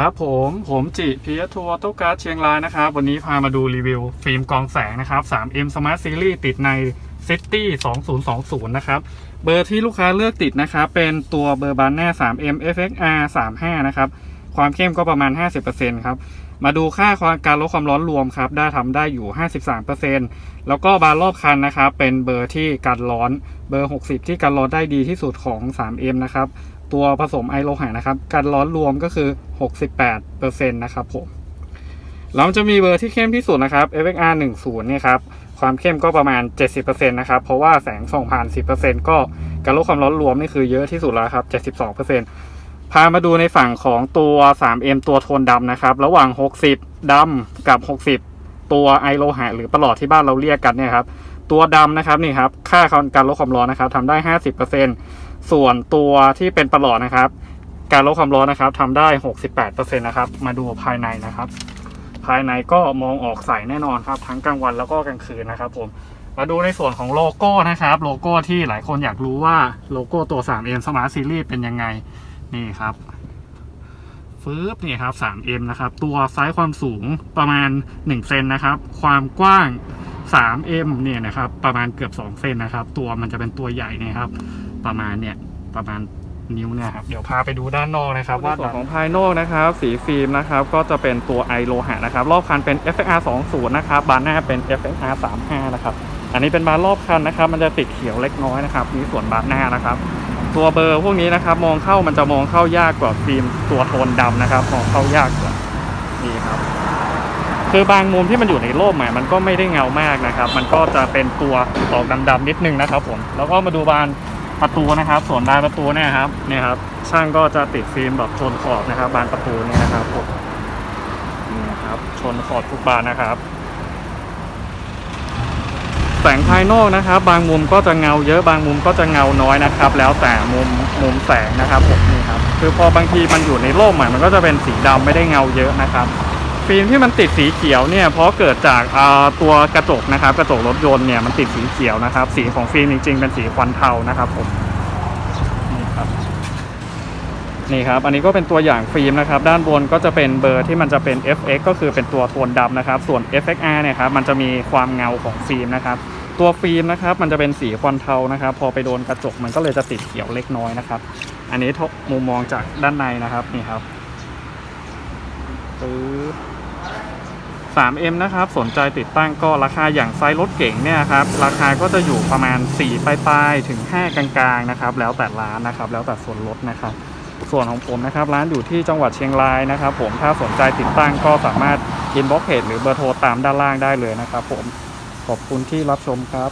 ครับผมผมจิพียทัวร์โตการ์ดเชียงรายนะครับ วันนี้พามาดูรีวิว ฟิล์มกองแสงนะครับ 3M Smart Series ติดใน City 2020 นะครับ เบอร์ที่ลูกค้าเลือกติดนะครับ เป็นตัวเบอร์บานแน่ 3M FXR 35 นะครับ ความเข้มก็ประมาณ 50%ครับ มาดูค่าการลดความร้อนรวมครับ ได้ทำได้อยู่ 53%แล้วก็บานรอบคันนะครับ เป็นเบอร์ที่กันร้อน เบอร์ 60 ที่กันร้อนได้ดีที่สุดของ 3M นะครับ ตัวผสมไอโลหะนะครับกันร้อนรวมก็คือ 68%นะครับผมแล้วมันจะมีเบอร์ที่เข้มที่สุดนะครับ FXR 10เนี่ยครับ ความเข้มก็ประมาณ 70%นะครับ เพราะว่าแสงส่องผ่าน 10%ก็การลดความร้อนรวมนี่คือเยอะที่สุดแล้วครับ 72%พามาดูในฝั่งของตัว 3M ตัวโทนดำนะครับ ระหว่าง 60ดำกับ 60 ตัวไอโลหะหรือประหลอดที่บ้านเราเรียกกันเนี่ยครับ ตัวดำนะครับนี่ครับค่าการลดความร้อนนะครับทำได้ 50%ส่วนตัวที่เป็นประหลอดนะครับ การลดความร้อนนะครับทำได้ 68%นะครับมาดูภายในนะครับ ภายในก็มองออกใสแน่นอนครับ ทั้งกลางวันแล้วก็กลางคืนนะครับผมมาดูในส่วนของโลโก้นะครับ โลโก้ที่หลายคนอยากรู้ว่าโลโก้ตัว 3M Smart Series เป็นยังไงนี่ครับฟืบนี่ครับ 3M นะครับ ตัวไซส์ความสูงประมาณ1เซนนะครับ ความกว้าง 3M เนี่ยนะครับประมาณเกือบ2เซนนะครับ ตัวมันจะเป็นตัวใหญ่เนี่ยครับ ประมาณเนี่ยประมาณนิ้วเนี่ยครับเดี๋ยวพาไปดูด้านนอกนะครับ ว่าส่วนของภายนอกนะครับ สีฟิล์มนะครับ ก็จะเป็นตัวไอโลหะนะครับ รอบคันเป็น FXR 20นะครับบานหน้าเป็น FXR 35นะครับอันนี้เป็นบานรอบคันนะครับ มันจะติดเขียวเล็กน้อยนะครับนี่ส่วนบานหน้านะครับ ตัวเบอร์พวกนี้นะครับมองเข้ามันจะมองเข้ายากกว่าฟิล์มตัวโทนดำนะครับ มองเข้ายากกว่านี่ครับ คือบางมุมที่มันอยู่ในร่มอะมันก็ไม่ได้เงามากนะครับ มันก็จะเป็นตัวออกดำๆนิดนึงนะครับผมแล้วก็มาดูบานประตูนะครับ ส่วนบานประตูเนี่ยครับเนี่ยครับช่างก็จะติดฟิล์มแบบชนขอบนะครับ บานประตูเนี่ยนะครับผมนี่นะครับชนขอบทุกบานนะครับแสงภายนอกนะครับ บางมุมก็จะเงาเยอะบางมุมก็จะเงาน้อยนะครับ แล้วแต่มุมมุมแสงนะครับผมนี่ครับคือพอบางทีมันอยู่ในร่มอะมันก็จะเป็นสีดำไม่ได้เงาเยอะนะครับ ฟิล์มที่มันติดสีเขียวเนี่ยเพราะเกิดจากตัวกระจกนะครับ กระจกรถยนต์เนี่ยมันติดสีเขียวนะครับ สีของฟิล์มจริง ๆ เป็นสีควันเทานะครับผมนี่ครับนี่ครับ อันนี้ก็เป็นตัวอย่างฟิล์มนะครับ ด้านบนก็จะเป็นเบอร์ที่มันจะเป็น FX ก็คือเป็นตัวโทนดำนะครับ ส่วน FXR เนี่ยครับ มันจะมีความเงาของฟิล์มนะครับ ตัวฟิล์มนะครับ มันจะเป็นสีควันเทานะครับ พอไปโดนกระจกมันก็เลยจะติดเขียวเล็กน้อยนะครับ อันนี้มุมมองจากด้านในนะครับ นี่ครับปึ๊บ 3M นะครับ สนใจติดตั้งก็ราคาอย่างไซส์รถเก่งเนี่ยครับ ราคาก็จะอยู่ประมาณ 4 ปลายๆ ถึง 5 กลางๆ นะครับ แล้วแต่ร้านนะครับ แล้วแต่ส่วนลดนะครับ ส่วนของผมนะครับ ร้านอยู่ที่จังหวัดเชียงรายนะครับ ผม ถ้าสนใจติดตั้งก็สามารถอินบ็อกเพจหรือเบอร์โทรตามด้านล่างได้เลยนะครับ ผม ขอบคุณที่รับชมครับ